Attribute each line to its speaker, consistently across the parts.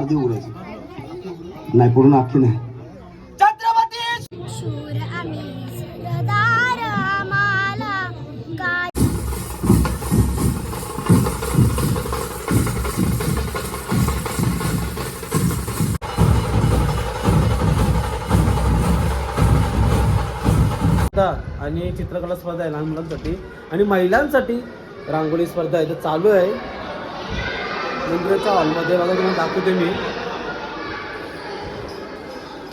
Speaker 1: अर्धी उघडायची नाही पूर्ण अख्खी नाही.
Speaker 2: आणि चित्रकला स्पर्धा आहे लहान मुलांसाठी. आणि महिलांसाठी रांगोळी स्पर्धा आहे. तर चालू आहे. मंदिराच्या हॉलमध्ये बघा तुम्हाला दाखवते मी.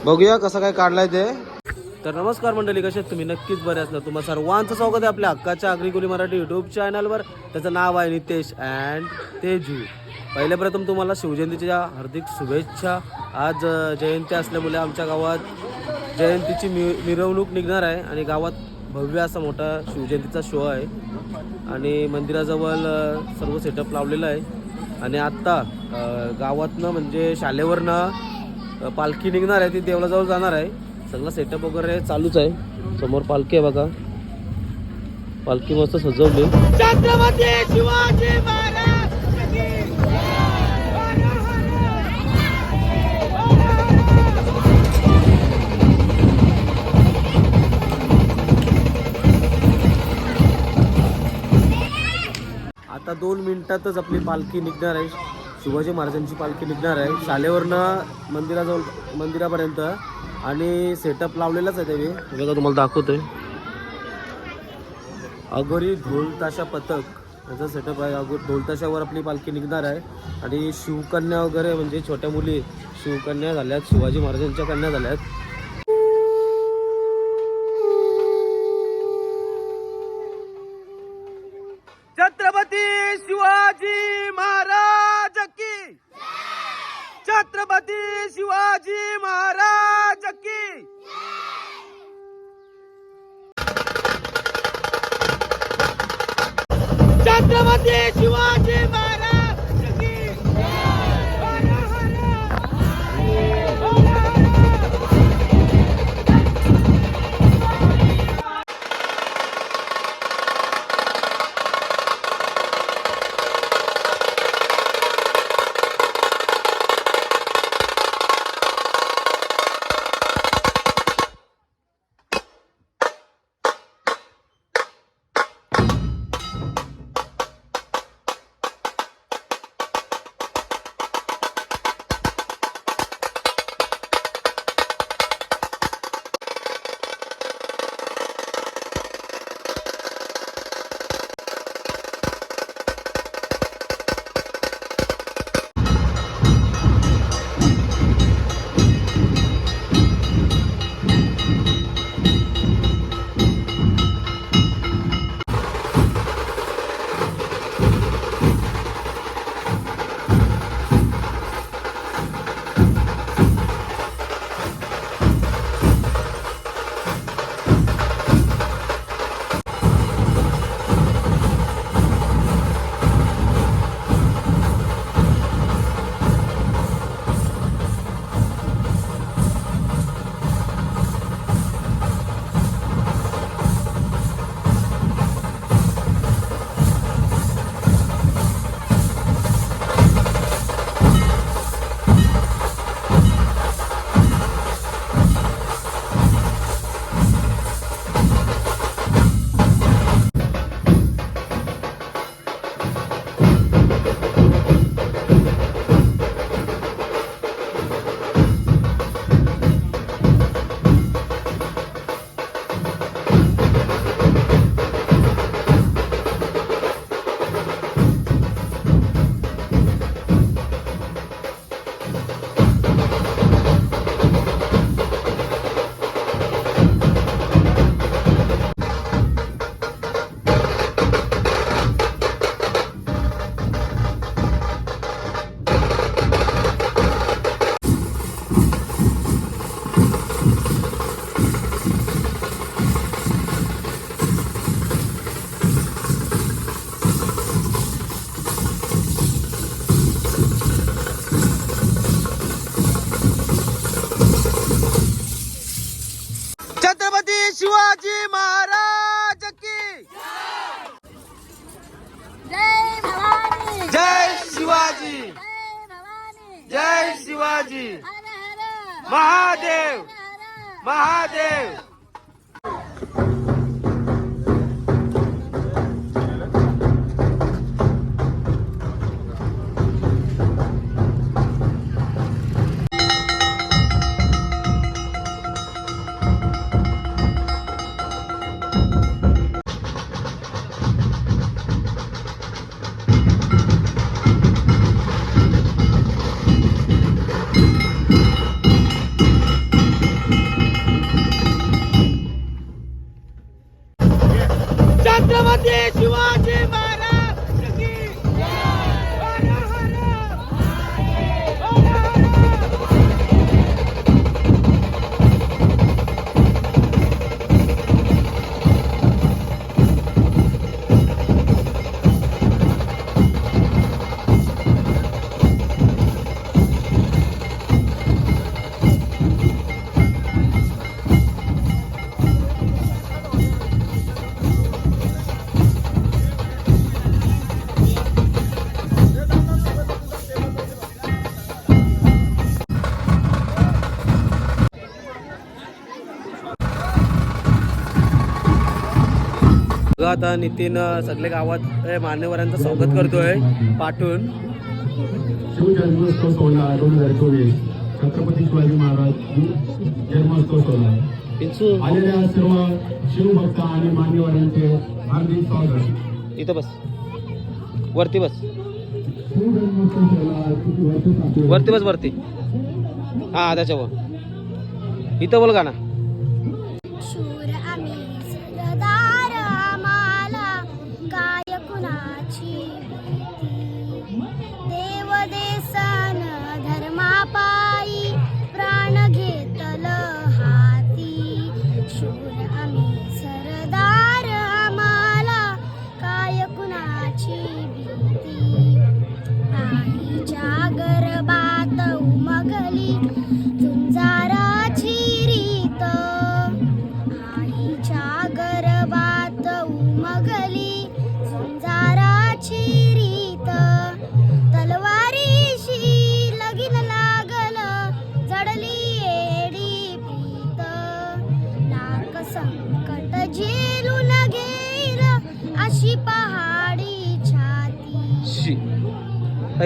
Speaker 2: बघूया कसं काय काढलाय ते. तर नमस्कार मंडळी कसे आहेत तुम्ही? नक्कीच बरे असणार. तुम्हा सर्वांचं स्वागत आहे आपल्या हक्काच्या अग्रिकुली मराठी यूट्यूब चॅनलवर त्याचं नाव आहे नितेश अँड तेजू. पहिले प्रथम तुम्हाला शिवजयंतीच्या हार्दिक शुभेच्छा. आज जयंती असल्यामुळे आमच्या गावात जयंतीची मि मिरवणूक निघणार आहे आणि गावात भव्य असा मोठा शिवजयंतीचा शो आहे. आणि मंदिराजवळ सर्व सेटअप लावलेलं आहे. आणि आत्ता गावातनं म्हणजे शालेवरनं पालखी निघणार आहे ती देवळाजवळ जाणार आहे. सगळं सेटअप वगैरे चालूच आहे. समोर पालखी आहे बघा. पालखी मस्त सजवली. आता दोन मिनिटातच आपली पालखी निघणार आहे. शिवाजी महाराजांची पालखी निघणार आहे. शालेवरनं मंदिराजवळ मंदिरापर्यंत. आणि सेटअप लावलेलाच आहे त्यावेळी बघा तुम्हाला दाखवतोय. अगोरी ढोल ताशा पथक. याचा सेटअप आहे. अगो ढोल ताशावर आपली पालखी निघणार आहे. आणि शिवकन्या वगैरे म्हणजे छोट्या मुली शिवकन्या झाल्यात. शिवाजी महाराजांच्या कन्या झाल्यात. शिवाजी महाराज की।
Speaker 3: जय भवानी।
Speaker 2: जय शिवाजी।
Speaker 3: जय
Speaker 2: शिवाजी। महादेव। महादेव। बघा आता नितीन सगळे गावात मान्यवरांचं स्वागत करतोय पाठवून.
Speaker 4: शिवजन्मोत्सव सोहळा दोन हजार चोवीस छत्रपती शिवाजी महाराज जन्मोत्सव सोहळा. आलेल्या सर्व शिवभक्त आणि मान्यवरांचे हार्दिक स्वागत.
Speaker 2: इथं बस. वरती बस? वरती बस वरती. हा त्याच्यावर इथं बोल गाणं.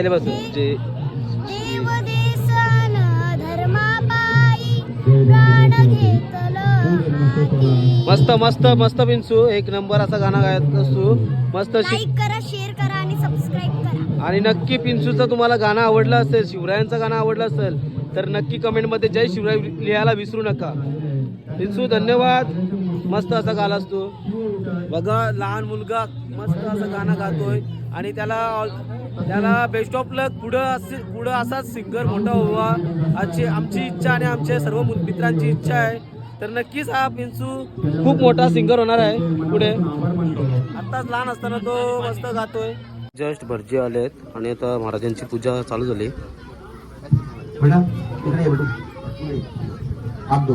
Speaker 2: पहिले बस जे मस्त मस्त मस्त पिंचू एक नंबर असा गाणं गायत असतो मस्त शिक
Speaker 3: लाईक करा शेअर करा आणि सबस्क्राईब करा.
Speaker 2: आणि नक्की पिंचूचं तुम्हाला गाणं आवडलं असेल शिवरायांचं गाणं आवडलं असेल तर नक्की कमेंटमध्ये जय शिवराय लिहायला विसरू नका. पिंचू धन्यवाद. मस्त असा गालास तू बघा लहान मुलगा मस्त असं गाणं गातोय. आणि त्याला त्याला बेस्ट ऑफ लक पुढं असे पुढं असाच सिंगर मोठा व्हावा आजची आमची इच्छा आणि आमच्या सर्व मित्रांची इच्छा आहे. तर नक्कीच हा पिंचू खूप मोठा सिंगर होणार आहे पुढे. आत्ताच लहान असताना तो मस्त गातोय. जस्ट भटजी आलेत आणि आता महाराजांची पूजा चालू झाली.
Speaker 1: बेटा इकडे ये बेटा. हात दो.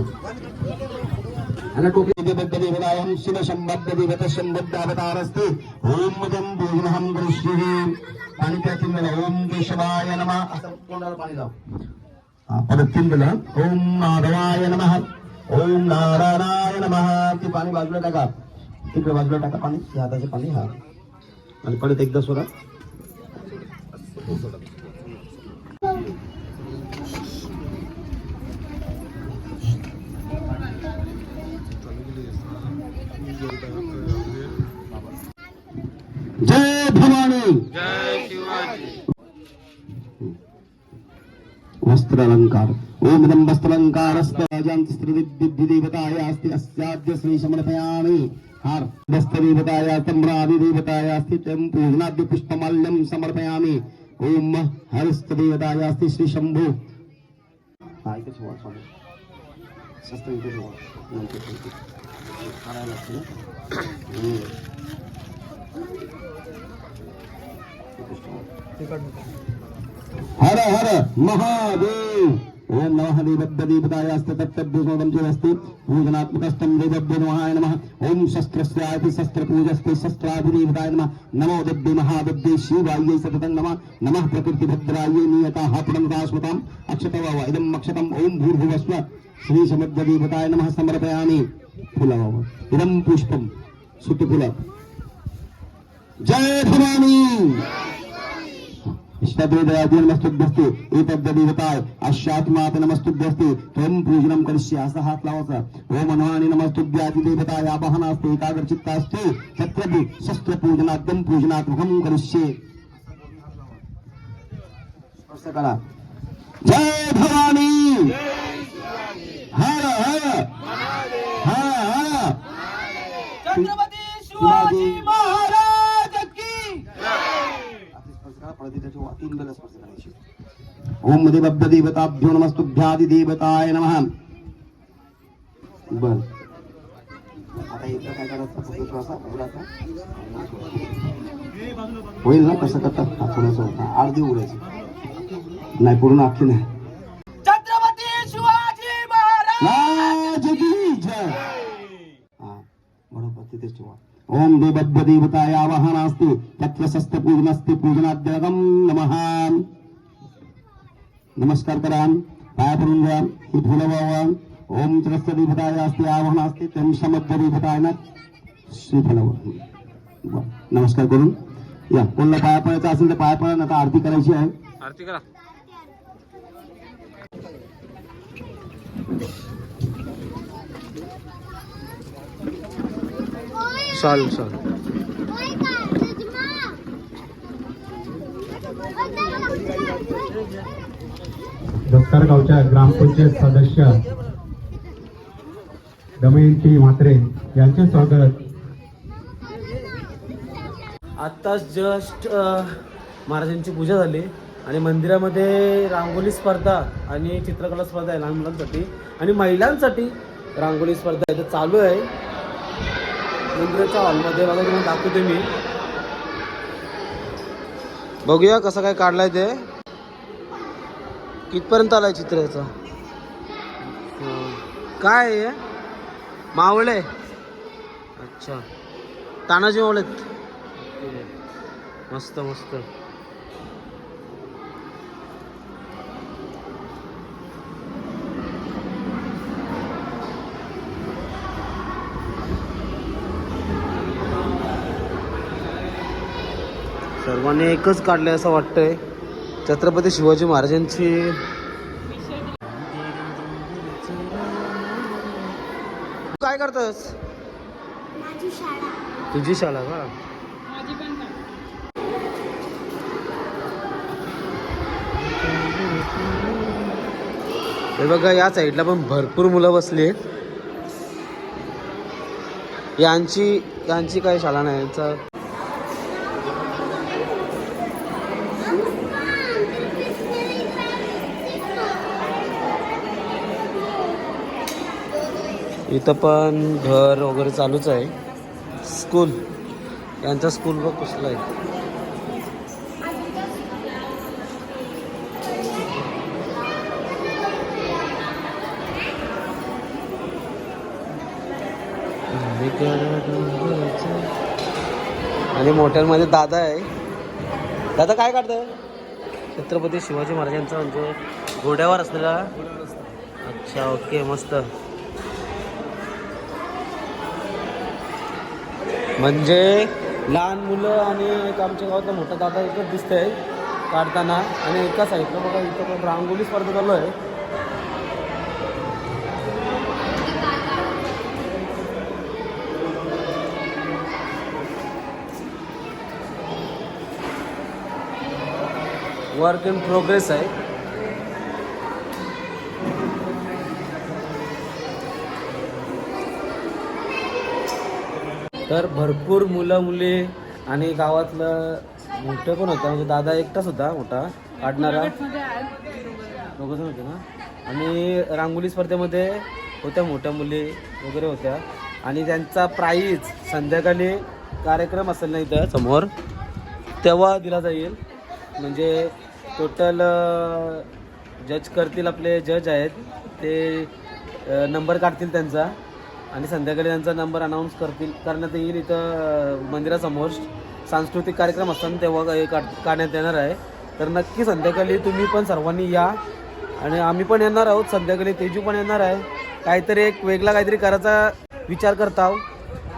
Speaker 1: आणि टोपी देवबद्ध देवदायम शिव संबद्ध देवत पाणी प्या तीन ओम केशवाय नमः असं तोंडाला पाणी लाव परत तीन वेळा ओम माधवाय नमः ओम नारायणाय नमः ते पाणी बाजूला टाका तिकडे बाजूला टाका पाणी हे हाताचे पाणी हा आणि परत एकदा सोडा भवानी वस्त्रालंकार। ओम इदं वस्त्रालङ्कारस्तराजान्तिस्त्रिविद्युद्धिदेवताय अस्ति अस्याद्य श्री समर्पयामि। हार वस्त्रदेवताय तम्रादिदेवताय अस्ति तं पूर्णाद्य पुष्पमाल्यं समर्पयामि ओम हरिस्तदेवताय अस्ति श्री शंभु हर हर महादेव। ओम नमः देवदेवतायास्ते तत्तद्विष्णुदं पूजनात्मकस्तं देवदेवाय नमः। ओम शस्त्रस्याति शस्त्रपूजस्ते शस्त्राधिदेवताय नमः। नमो दिव्ये महादिव्ये शिवायै सततं नमः। नमः प्रकृतिभद्रायै नियताः प्रणतास्मताम् अक्षतवाव इदम् अक्षतम्। ओम भूर्भुवस्व श्रीसमुद्रदेवताय नमः समर्पयामि। फुलवाव। इदं पुष्पं सुतफुलं जय भवानी। इष्टदेवयाति नमस्तुभ्यस्ते एतद्देवताय अश्यात्मात नमस्तुभ्यस्ते त्वं पूजनं करिष्ये असा हात लावायचा ओम नमानि नमस्तुभ्याति देवताय आवाहनास्ते, एकाग्रचित्तास्ते जय भवानी! हर हर! हर हर!
Speaker 2: छत्रपती
Speaker 1: शिवाजी
Speaker 2: महाराज!
Speaker 1: तीन वेळा स्पर्श करायची ओम देवभ्य देवताभ्यो नमस्तुभ्यादि देवताय नमः। बर। आता काय करायचं? होईल ना कसं करतात थोडंसं हा, अर्धी उघडायची. नाही पूर्ण अख्खी नाही.
Speaker 2: छत्रपती शिवाजी महाराज!
Speaker 1: जय! हा बरोबर तिथेच ठेवा. ओम देवभ्य देवताय आवाहनास्ते तत्र शस्त्र पूजनस्ते पूजनाद्यगम नमः। नमस्कार करा पाया पडून घ्या ही फुलं वावा ओम त्रस्त देवताय असते आवाहन असते तेम देवताय ना श्रीफलावर नमस्कार करून। या कोणला पाया पडायचं असेल तर पाया पडा आता आरती करायची आहे.
Speaker 2: आरती करा. चाल चाल.
Speaker 4: दत्तार गावच्या ग्रामपंचायत सदस्य दमयंती म्हात्रे यांचे स्वागत.
Speaker 2: आत्ताच जस्ट महाराजांची पूजा झाली आणि मंदिरामध्ये रांगोली स्पर्धा आणि चित्रकला स्पर्धा आहे लहान मुलांसाठी आणि महिलांसाठी रांगोली स्पर्धा आहे तर चालू आहे. मंदिराच्या हॉलमध्ये बघा तुम्हाला दाखवते मी. बघूया कसं काय काढलाय ते. कितपर्यंत आलाय चित्र याचं? काय आहे? मावळे? अच्छा. तानाजी मावळेत. मस्त मस्त. सर्वांनी एकच काढले असं वाटतंय. छत्रपती शिवाजी महाराजांची काय करतस?
Speaker 3: माझी शाळा.
Speaker 2: तुझी शाळा का? हे बघा या साईडला पण भरपूर मुलं बसली आहेत. यांची यांची काही शाळा नाही यांचा इथं पण घर वगैरे चालूच आहे. स्कूल यांचा स्कूल बघ कसला आहे. आणि मोठ्यांमध्ये दादा आहे. दादा काय काढतोय छत्रपती शिवाजी महाराजांचा म्हणजे घोड्यावर असलेला अच्छा ओके मस्त. म्हणजे लहान मुलं आणि एक आमच्या गावातला मोठा दादा एकच दिसतंय काढताना. आणि एका साईडला बघा इथं पण रांगोळी स्पर्धा चालू आहे. वर्क इन प्रोग्रेस आहे. तर भरपूर मुलं मुली आणि गावातलं मोठं पण होतं? म्हणजे दादा एकटाच होता मोठा. काढणारा दोघं होते ना? आणि रांगोली स्पर्धेमध्ये होत्या मोठ्या मुली वगैरे होत्या. आणि त्यांचा प्राईज संध्याकाळी कार्यक्रम असेल ना इथं समोर तेव्हा दिला जाईल. म्हणजे टोटल जज करतील आपले जज आहेत. ते नंबर काढतील त्यांचा. आणि संध्याकाळी त्यांचा नंबर अनाऊन्स करतील. करण्यात येईल इथं मंदिरासमोर. सांस्कृतिक कार्यक्रम असताना तेव्हा हे काढण्यात येणार आहे. तर नक्की संध्याकाळी तुम्ही पण सर्वांनी या. आणि आम्ही पण येणार आहोत. संध्याकाळी तेजू पण येणार आहे. काहीतरी एक वेगळा काहीतरी करायचा विचार करत आहोत.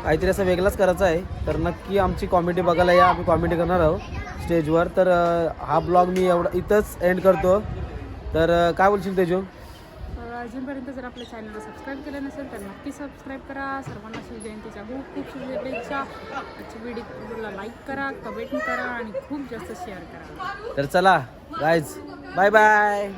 Speaker 2: काहीतरी असं वेगळाच करायचं आहे. तर नक्की आमची कॉमेडी बघायला या. आम्ही कॉमेडी करणार आहोत स्टेजवर तर हा ब्लॉग मी एवढा इथंच एंड करतो. तर काय बोलशील तेजू?
Speaker 5: अजूनपर्यंत जर आपल्या चॅनलला सबस्क्राईब केलं नसेल तर नक्की सबस्क्राईब करा. सर्वांना शिवजयंतीच्या खूप खूप शुभेच्छा. आजच्या व्हिडिओला लाईक करा कमेंट करा आणि खूप जास्त शेअर करा.
Speaker 2: तर चला गायज बाय बाय